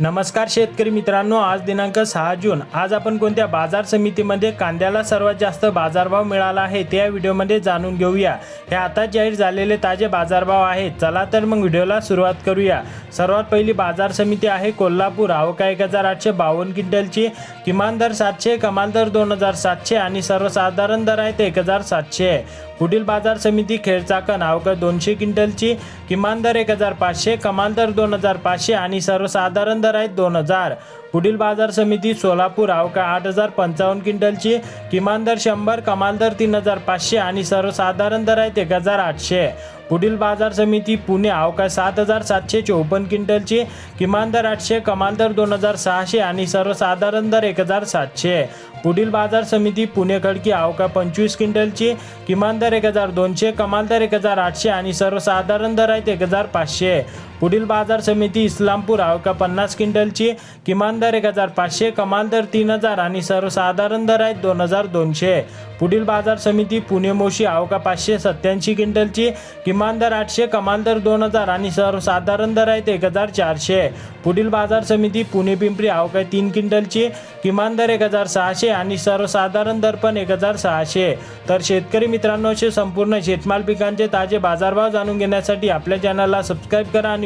नमस्कार शेतकरी मित्रांनो आज दिनांक सहा जून. आज आपण कोणत्या बाजार समितीमध्ये कांद्याला सर्वात जास्त बाजारभाव मिळाला आहे ते या व्हिडिओमध्ये जाणून घेऊया. हे आता जाहीर झालेले ताजे बाजारभाव आहेत. चला तर मग व्हिडिओला सुरुवात करूया. सर्वात पहिली बाजार समिती आहे कोल्हापूर. अवका एक हजार आठशे बावन्न क्विंटलची. किमान दर सातशे कमाल दर दोन हजार सातशे आणि सर्वसाधारण दर आहेत एक हजार सातशे. पुढील बाजार समिती खेळचाकण अवका दोनशे क्विंटलची. किमान दर एक हजार पाचशे कमाल दर दोन हजार पाचशे आणि सर्वसाधारण दर आहेत दोन हजार. पुढील बाजार समिती सोलापूर अवका आठ हजार पंचावन्न क्विंटलची किमान दर शंभर कमाल दर तीन हजार पाचशे आणि सर्वसाधारण दर आहेत एक हजार आठशे. पुढील बाजार समिती पुणे अवका सात हजार सातशे चोपन्न क्विंटलची किमान दर आठशे कमाल दर दोन हजार सहाशे आणि सर्वसाधारण दर एक हजार सातशे. पुढील बाजार समिती पुणे खडकी अवका पंचवीस क्विंटलची किमान दर एक हजार दोनशे कमाल दर एक हजार आठशे आणि सर्वसाधारण दर आहेत एक हजार पाचशे. पुढील बाजार समिती इस्लामपूर अवका पन्नास क्विंटलची? किमान दर एक हजार पाचशे कमाल दर तीन हजार आणि सर्वसाधारण दर आहेत दोन हजार दोनशे. पुढील बाजार समिती पुणे मोशी अवका पाचशे सत्याऐंशी क्विंटलची? किमान दर आठशे कमाल दर दोन हजार आणि सर्वसाधारण दर आहेत एक हजार चारशे. पुढील बाजार समिती पुणे पिंपरी अवका तीन क्विंटलची? किमान दर एक हजार सहाशे आणि सर्वसाधारण दर पण एक हजार सहाशे. तर शेतकरी मित्रांनो असे संपूर्ण शेतमाल पिकांचे ताजे बाजारभाव जाणून घेण्यासाठी आपल्या चॅनलला सबस्क्राईब करा आणि